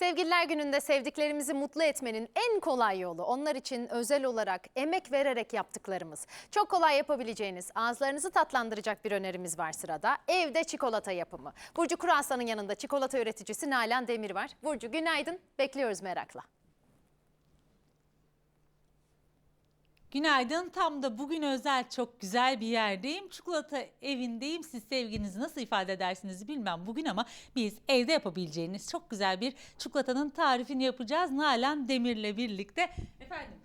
Sevgililer gününde sevdiklerimizi mutlu etmenin en kolay yolu onlar için özel olarak emek vererek yaptıklarımız. Çok kolay yapabileceğiniz, ağızlarınızı tatlandıracak bir önerimiz var sırada. Evde çikolata yapımı. Burcu Kurasan'ın yanında çikolata üreticisi Nalan Demir var. Burcu günaydın, bekliyoruz merakla. Günaydın. Tam da bugün özel çok güzel bir yerdeyim. Çikolata evindeyim. Siz sevginizi nasıl ifade edersiniz bilmem bugün ama biz evde yapabileceğiniz çok güzel bir çikolatanın tarifini yapacağız. Nalan Demir'le birlikte. Efendim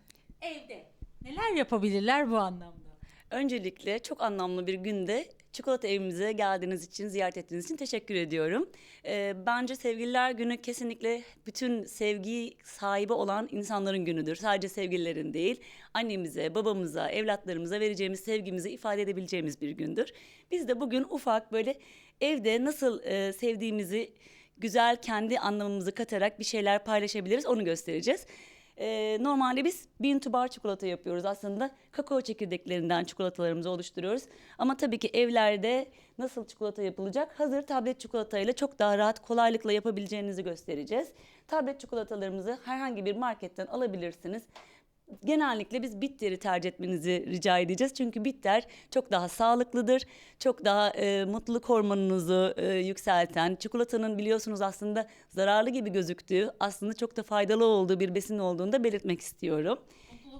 evde neler yapabilirler bu anlamda? Öncelikle çok anlamlı bir günde çikolata evimize geldiğiniz için, ziyaret ettiğiniz için teşekkür ediyorum. Ee, bence sevgililer günü kesinlikle bütün sevgi sahibi olan insanların günüdür. Sadece sevgililerin değil, annemize, babamıza, evlatlarımıza vereceğimiz sevgimizi ifade edebileceğimiz bir gündür. Biz de bugün ufak böyle evde nasıl e, sevdiğimizi güzel kendi anlamımızı katarak bir şeyler paylaşabiliriz onu göstereceğiz. Ee, normalde biz bean to bar çikolata yapıyoruz aslında. Kakao çekirdeklerinden çikolatalarımızı oluşturuyoruz. Ama tabii ki evlerde nasıl çikolata yapılacak? Hazır tablet çikolatayla çok daha rahat kolaylıkla yapabileceğinizi göstereceğiz. Tablet çikolatalarımızı herhangi bir marketten alabilirsiniz. Genellikle biz bitteri tercih etmenizi rica edeceğiz. Çünkü bitter çok daha sağlıklıdır. Çok daha e, mutluluk hormonunuzu e, yükselten, çikolatanın biliyorsunuz aslında zararlı gibi gözüktüğü, aslında çok da faydalı olduğu bir besin olduğunu da belirtmek istiyorum.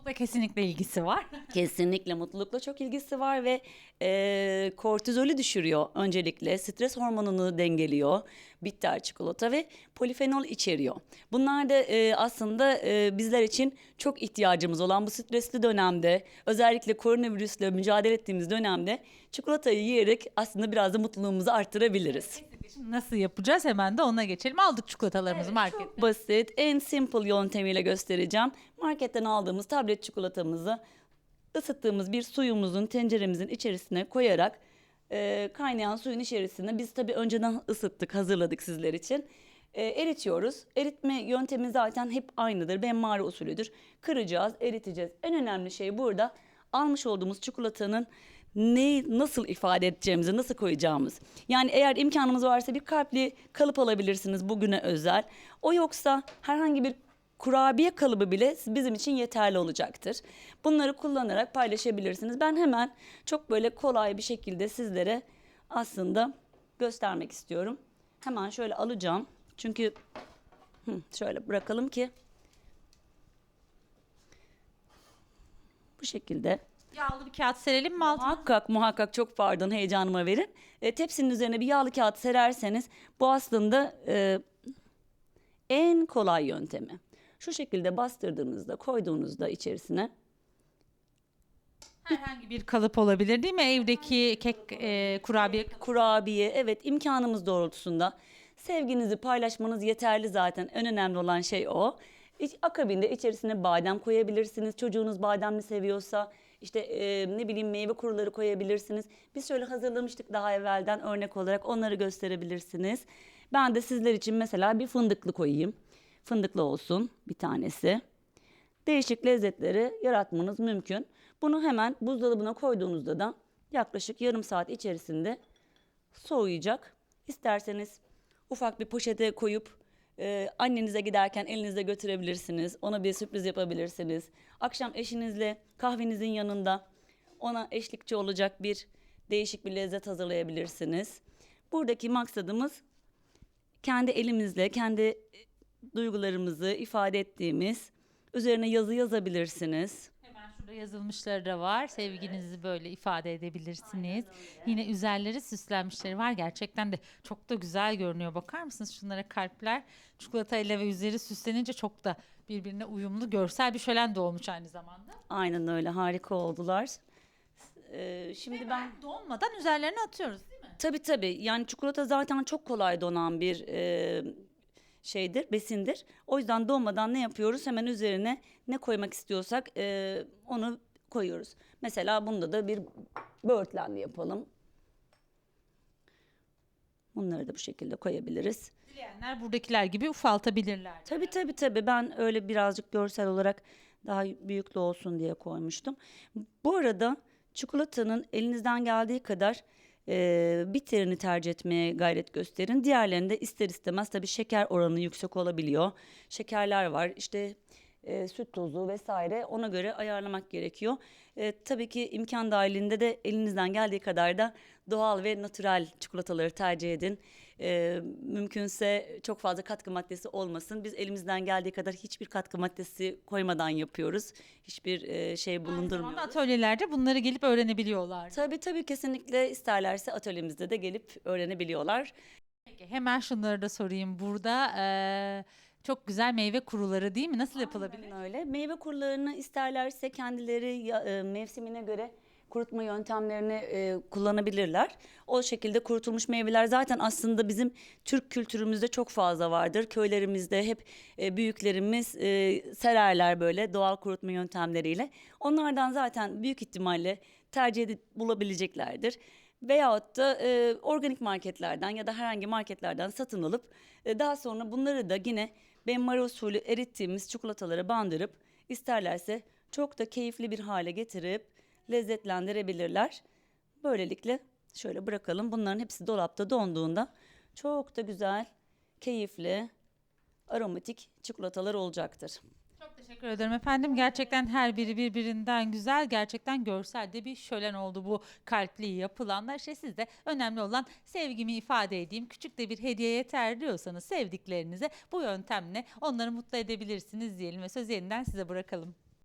Mutlulukla kesinlikle ilgisi var. Kesinlikle mutlulukla çok ilgisi var ve e, kortizolü düşürüyor öncelikle. Stres hormonunu dengeliyor. Bitter çikolata ve polifenol içeriyor. Bunlar da e, aslında e, bizler için çok ihtiyacımız olan bu stresli dönemde özellikle koronavirüsle mücadele ettiğimiz dönemde çikolatayı yiyerek aslında biraz da mutluluğumuzu arttırabiliriz. Şimdi nasıl yapacağız hemen de ona geçelim. Aldık çikolatalarımızı marketten. Çok basit, en simple yöntemiyle göstereceğim. Marketten aldığımız tablet çikolatamızı ısıttığımız bir suyumuzun tenceremizin içerisine koyarak e, kaynayan suyun içerisine biz tabii önceden ısıttık, hazırladık sizler için. E, eritiyoruz. Eritme yöntemi zaten hep aynıdır. Benmari usulüdür. Kıracağız, eriteceğiz. En önemli şey burada almış olduğumuz çikolatanın ne nasıl ifade edeceğimizi, nasıl koyacağımız. Yani eğer imkanımız varsa bir kalpli kalıp alabilirsiniz bugüne özel. O yoksa herhangi bir kurabiye kalıbı bile bizim için yeterli olacaktır. Bunları kullanarak paylaşabilirsiniz. Ben hemen çok böyle kolay bir şekilde sizlere aslında göstermek istiyorum. Hemen şöyle alacağım. Çünkü şöyle bırakalım ki bu şekilde Yağlı bir kağıt serelim mi altına? Muhakkak muhakkak çok pardon heyecanıma verin. E, tepsinin üzerine bir yağlı kağıt sererseniz bu aslında e, en kolay yöntemi. Şu şekilde bastırdığınızda koyduğunuzda içerisine Herhangi bir kalıp olabilir değil mi? Evdeki kek, e, kurabiye kurabiye evet imkanımız doğrultusunda sevginizi paylaşmanız yeterli zaten en önemli olan şey o. İç- Akabinde içerisine badem koyabilirsiniz. Çocuğunuz bademli seviyorsa işte e, ne bileyim meyve kuruları koyabilirsiniz. Biz şöyle hazırlamıştık daha evvelden örnek olarak onları gösterebilirsiniz. Ben de sizler için mesela bir fındıklı koyayım. Fındıklı olsun bir tanesi. Değişik lezzetleri yaratmanız mümkün. Bunu hemen buzdolabına koyduğunuzda da yaklaşık yarım saat içerisinde soğuyacak. İsterseniz ufak bir poşete koyup e, annenize giderken elinizde götürebilirsiniz. Ona bir sürpriz yapabilirsiniz. Akşam eşinizle kahvenizin yanında ona eşlikçi olacak bir değişik bir lezzet hazırlayabilirsiniz. Buradaki maksadımız kendi elimizle kendi e, duygularımızı ifade ettiğimiz üzerine yazı yazabilirsiniz. Yazılmışları da var. Sevginizi böyle ifade edebilirsiniz. Yine üzerleri süslenmişleri var. Gerçekten de çok da güzel görünüyor. Bakar mısınız şunlara kalpler? Çikolatayla ve üzeri süslenince çok da birbirine uyumlu görsel bir şölen de olmuş aynı zamanda. Aynen öyle harika oldular. Ee, şimdi ben Donmadan üzerlerine atıyoruz değil mi? Tabii tabii. Yani çikolata zaten çok kolay donan bir e, şeydir, besindir. O yüzden donmadan ne yapıyoruz? Hemen üzerine ne koymak istiyorsak e, onu koyuyoruz. Mesela bunda da bir böğürtlenli yapalım. Bunları da bu şekilde koyabiliriz. Dileyenler buradakiler gibi ufaltabilirler. Tabii tabii tabii ben öyle birazcık görsel olarak daha büyüklü olsun diye koymuştum. Bu arada çikolatanın elinizden geldiği kadar e, bitterini tercih etmeye gayret gösterin. Diğerlerinde ister istemez tabii şeker oranı yüksek olabiliyor. Şekerler var işte e, süt tozu vesaire ona göre ayarlamak gerekiyor. E, tabii ki imkan dahilinde de elinizden geldiği kadar da doğal ve natürel çikolataları tercih edin. E, mümkünse çok fazla katkı maddesi olmasın. Biz elimizden geldiği kadar hiçbir katkı maddesi koymadan yapıyoruz. Hiçbir e, şey Aynı bulundurmuyoruz. atölyelerde bunları gelip öğrenebiliyorlar. Tabii tabii kesinlikle isterlerse atölyemizde de gelip öğrenebiliyorlar. Peki hemen şunları da sorayım. Burada eee, çok güzel meyve kuruları değil mi? Nasıl yapılabilir? Aynen öyle. Meyve kurularını isterlerse kendileri ya- e, mevsimine göre kurutma yöntemlerini e, kullanabilirler. O şekilde kurutulmuş meyveler zaten aslında bizim Türk kültürümüzde çok fazla vardır. Köylerimizde hep e, büyüklerimiz e, sererler böyle doğal kurutma yöntemleriyle. Onlardan zaten büyük ihtimalle tercih edip bulabileceklerdir. Veyahut da e, organik marketlerden ya da herhangi marketlerden satın alıp e, daha sonra bunları da yine benmari usulü erittiğimiz çikolatalara bandırıp isterlerse çok da keyifli bir hale getirip lezzetlendirebilirler. Böylelikle şöyle bırakalım. Bunların hepsi dolapta donduğunda çok da güzel, keyifli, aromatik çikolatalar olacaktır. Teşekkür ederim efendim. Gerçekten her biri birbirinden güzel. Gerçekten görsel de bir şölen oldu bu kalpli yapılanlar. İşte siz de önemli olan sevgimi ifade edeyim. Küçük de bir hediye yeter diyorsanız sevdiklerinize bu yöntemle onları mutlu edebilirsiniz diyelim ve söz yeniden size bırakalım.